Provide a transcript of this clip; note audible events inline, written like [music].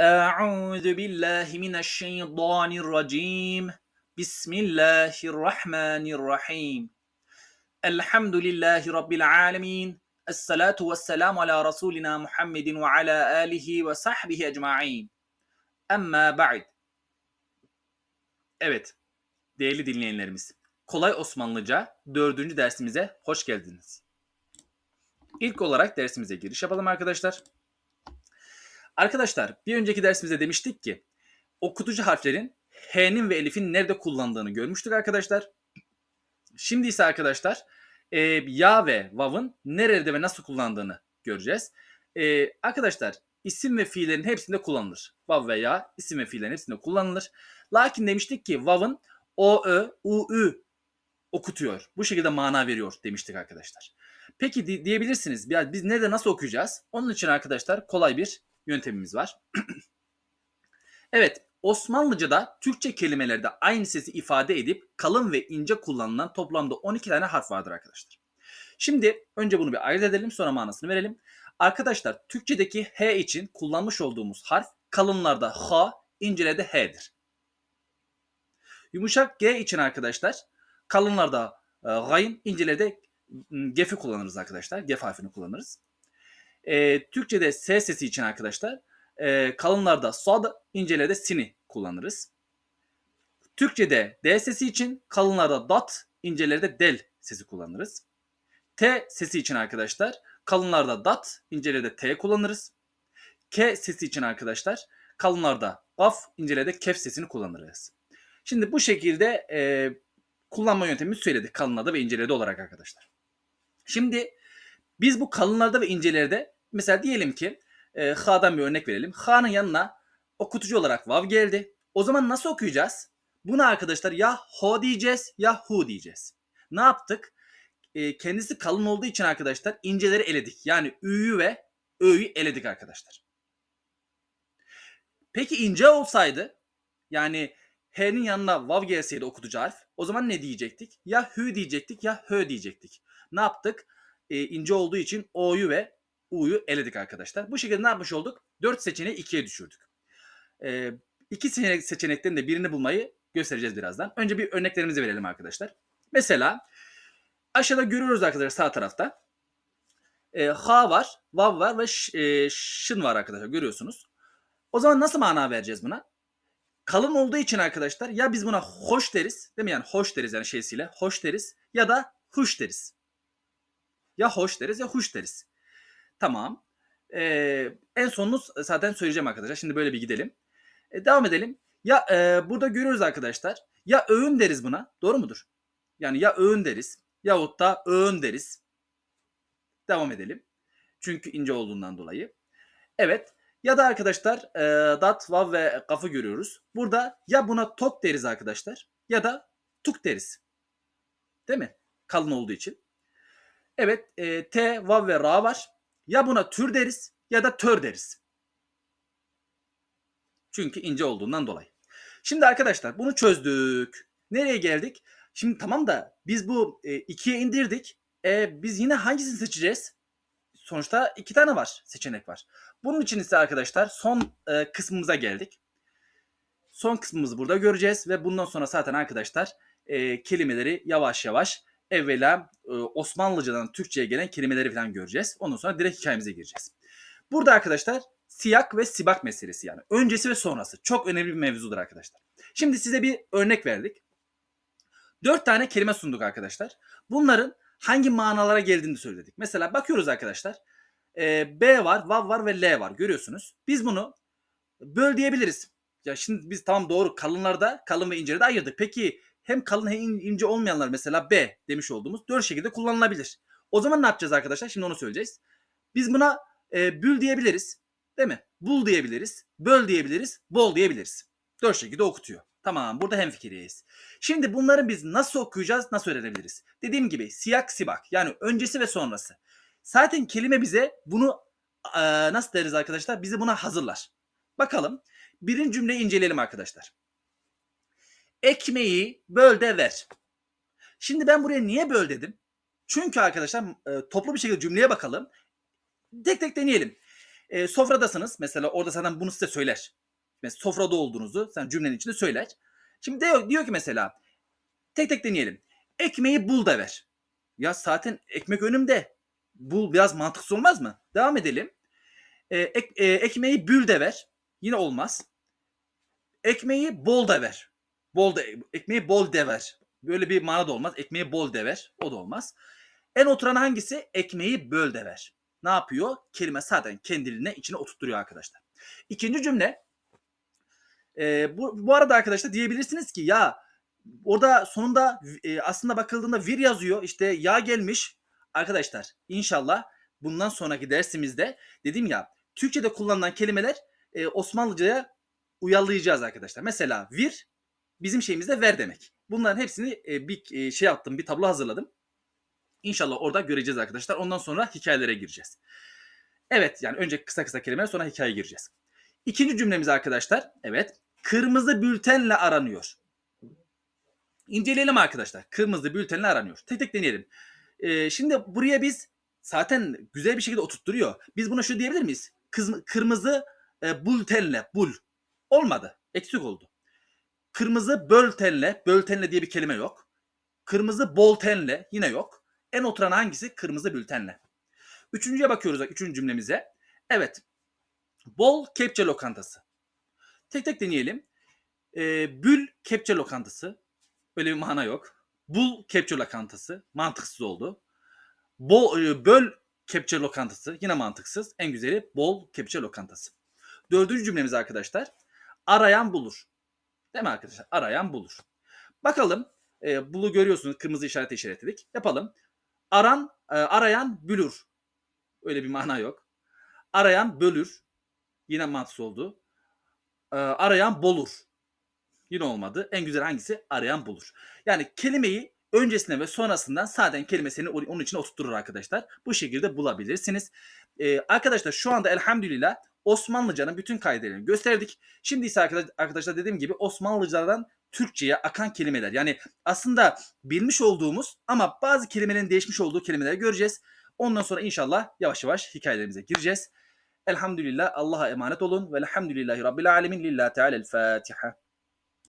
Euzu billahi mineşşeytanirracim. Bismillahirrahmanirrahim. Elhamdülillahi rabbil alamin. Essalatu vesselamu ala rasulina Muhammedin ve ala alihi ve sahbihi ecmaîn. Amma ba'd. Evet, değerli dinleyenlerimiz. Kolay Osmanlıca 4. dersimize hoş geldiniz. İlk olarak dersimize giriş yapalım arkadaşlar. Arkadaşlar bir önceki dersimizde demiştik ki okutucu harflerin H'nin ve Elif'in nerede kullandığını görmüştük arkadaşlar. Şimdi ise arkadaşlar e, ya ve vav'ın nerede ve nasıl kullandığını göreceğiz. E, arkadaşlar isim ve fiillerin hepsinde kullanılır. Vav ve ya isim ve fiillerin hepsinde kullanılır. Lakin demiştik ki vav'ın o, ö, u, ü okutuyor. Bu şekilde mana veriyor demiştik arkadaşlar. Peki di- diyebilirsiniz ya biz nerede nasıl okuyacağız? Onun için arkadaşlar kolay bir yöntemimiz var. [clears throat] evet Osmanlıca'da Türkçe kelimelerde aynı sesi ifade edip kalın ve ince kullanılan toplamda 12 tane harf vardır arkadaşlar. Şimdi önce bunu bir ayırt edelim sonra manasını verelim. Arkadaşlar Türkçedeki H için kullanmış olduğumuz harf kalınlarda H, incelerde H'dir. Yumuşak G için arkadaşlar kalınlarda e, gayn, incelerde gef'i kullanırız arkadaşlar. Gef harfini kullanırız. E, Türkçe'de S sesi için arkadaşlar e, kalınlarda sad, incelerde sini kullanırız. Türkçe'de D sesi için kalınlarda dat, incelerde del sesi kullanırız. T sesi için arkadaşlar kalınlarda dat, incelerde T kullanırız. K sesi için arkadaşlar kalınlarda gaf, incelerde kef sesini kullanırız. Şimdi bu şekilde e, kullanma yöntemini söyledik kalınlarda ve incelerde olarak arkadaşlar. Şimdi biz bu kalınlarda ve incelerde mesela diyelim ki e, H'dan bir örnek verelim. H'nın yanına okutucu olarak vav geldi. O zaman nasıl okuyacağız? Buna arkadaşlar ya ho diyeceğiz ya hu diyeceğiz. Ne yaptık? E, kendisi kalın olduğu için arkadaşlar inceleri eledik. Yani ü'yü ve ö'yü eledik arkadaşlar. Peki ince olsaydı yani H'nin yanına vav gelseydi okutucu harf o zaman ne diyecektik? Ya hü diyecektik ya hö diyecektik. Ne yaptık? E, ince olduğu için o'yu ve u'yu eledik arkadaşlar. Bu şekilde ne yapmış olduk? 4 seçeneği 2'ye düşürdük. E, iki seçenek, seçenekten de birini bulmayı göstereceğiz birazdan. Önce bir örneklerimizi verelim arkadaşlar. Mesela aşağıda görüyoruz arkadaşlar sağ tarafta. E, ha var, vav var ve ş, e, şın var arkadaşlar görüyorsunuz. O zaman nasıl mana vereceğiz buna? Kalın olduğu için arkadaşlar ya biz buna hoş deriz değil mi? Yani hoş deriz yani şeysiyle hoş deriz ya da huş deriz. Ya hoş deriz ya huş deriz. Tamam. Ee, en sonunu zaten söyleyeceğim arkadaşlar. Şimdi böyle bir gidelim. Ee, devam edelim. Ya e, burada görüyoruz arkadaşlar. Ya öğün deriz buna. Doğru mudur? Yani ya öğün deriz yahut da öğün deriz. Devam edelim. Çünkü ince olduğundan dolayı. Evet. Ya da arkadaşlar e, dat, vav ve kafı görüyoruz. Burada ya buna tok deriz arkadaşlar ya da tuk deriz. Değil mi? Kalın olduğu için. Evet e, T, vav ve ra var. Ya buna tür deriz ya da tör deriz. Çünkü ince olduğundan dolayı. Şimdi arkadaşlar bunu çözdük. Nereye geldik? Şimdi tamam da biz bu e, ikiye indirdik. E, biz yine hangisini seçeceğiz? Sonuçta iki tane var seçenek var. Bunun için ise arkadaşlar son e, kısmımıza geldik. Son kısmımızı burada göreceğiz ve bundan sonra zaten arkadaşlar e, kelimeleri yavaş yavaş evvela Osmanlıcadan Türkçe'ye gelen kelimeleri falan göreceğiz. Ondan sonra direkt hikayemize gireceğiz. Burada arkadaşlar siyak ve sibak meselesi yani öncesi ve sonrası çok önemli bir mevzudur arkadaşlar. Şimdi size bir örnek verdik. Dört tane kelime sunduk arkadaşlar. Bunların hangi manalara geldiğini söyledik. Mesela bakıyoruz arkadaşlar. B var, Vav var ve L var. Görüyorsunuz. Biz bunu böl diyebiliriz. Ya şimdi biz tamam doğru kalınlarda kalın ve inceleri de ayırdık. Peki hem kalın hem ince olmayanlar mesela B demiş olduğumuz dört şekilde kullanılabilir. O zaman ne yapacağız arkadaşlar? Şimdi onu söyleyeceğiz. Biz buna e, bül diyebiliriz. Değil mi? Bul diyebiliriz. Böl diyebiliriz. Bol diyebiliriz. Dört şekilde okutuyor. Tamam burada hemfikiriyiz. Şimdi bunları biz nasıl okuyacağız, nasıl öğrenebiliriz? Dediğim gibi siyak sibak yani öncesi ve sonrası. Zaten kelime bize bunu e, nasıl deriz arkadaşlar? Bizi buna hazırlar. Bakalım. Birinci cümleyi inceleyelim arkadaşlar. Ekmeği böl de ver. Şimdi ben buraya niye böl dedim? Çünkü arkadaşlar e, toplu bir şekilde cümleye bakalım. Tek tek deneyelim. E, sofradasınız. Mesela orada zaten bunu size söyler. Mesela sofrada olduğunuzu sen cümlenin içinde söyler. Şimdi diyor, diyor ki mesela tek tek deneyelim. Ekmeği bul da ver. Ya zaten ekmek önümde. Bul biraz mantıksız olmaz mı? Devam edelim. E, ek- e, ekmeği bül de ver. Yine olmaz. Ekmeği bol da ver. Bol da, ekmeği bol de ver. Böyle bir mana da olmaz. Ekmeği bol de ver. O da olmaz. En oturan hangisi? Ekmeği böl de ver. Ne yapıyor? Kelime zaten kendiliğine içine oturtturuyor arkadaşlar. İkinci cümle. E, bu, bu arada arkadaşlar diyebilirsiniz ki ya orada sonunda e, aslında bakıldığında vir yazıyor. İşte ya gelmiş. Arkadaşlar inşallah bundan sonraki dersimizde dedim ya Türkçe'de kullanılan kelimeler e, Osmanlıca'ya uyarlayacağız arkadaşlar. Mesela vir bizim şeyimizde ver demek. Bunların hepsini e, bir e, şey yaptım, bir tablo hazırladım. İnşallah orada göreceğiz arkadaşlar. Ondan sonra hikayelere gireceğiz. Evet yani önce kısa kısa kelimeler sonra hikayeye gireceğiz. İkinci cümlemiz arkadaşlar. Evet. Kırmızı bültenle aranıyor. İnceleyelim arkadaşlar. Kırmızı bültenle aranıyor. Tek tek deneyelim. Ee, şimdi buraya biz zaten güzel bir şekilde oturtturuyor. Biz buna şu diyebilir miyiz? Kız, kırmızı e, bültenle bul. Olmadı. Eksik oldu. Kırmızı böltenle, böltenle diye bir kelime yok. Kırmızı boltenle yine yok. En oturan hangisi? Kırmızı bültenle. Üçüncüye bakıyoruz bak üçüncü cümlemize. Evet. Bol kepçe lokantası. Tek tek deneyelim. Ee, bül kepçe lokantası. Öyle bir mana yok. Bul kepçe lokantası. Mantıksız oldu. Bol, e, böl kepçe lokantası. Yine mantıksız. En güzeli bol kepçe lokantası. Dördüncü cümlemiz arkadaşlar. Arayan bulur. Değil mi arkadaşlar? Arayan bulur. Bakalım. E, bulu görüyorsunuz. Kırmızı işaret işaretledik. Yapalım. Aran, e, arayan bülür. Öyle bir mana yok. Arayan bölür. Yine mantıksız oldu. E, arayan bolur. Yine olmadı. En güzel hangisi? Arayan bulur. Yani kelimeyi öncesinde ve sonrasından zaten kelimesini onun için oturtturur arkadaşlar. Bu şekilde bulabilirsiniz. Ee, arkadaşlar şu anda elhamdülillah Osmanlıcanın bütün kaidelerini gösterdik. Şimdi ise arkadaş- arkadaşlar dediğim gibi Osmanlıcadan Türkçe'ye akan kelimeler. Yani aslında bilmiş olduğumuz ama bazı kelimelerin değişmiş olduğu kelimeleri göreceğiz. Ondan sonra inşallah yavaş yavaş hikayelerimize gireceğiz. Elhamdülillah Allah'a emanet olun. Velhamdülillahi Rabbil alemin. Lillahi Teala'l Fatiha.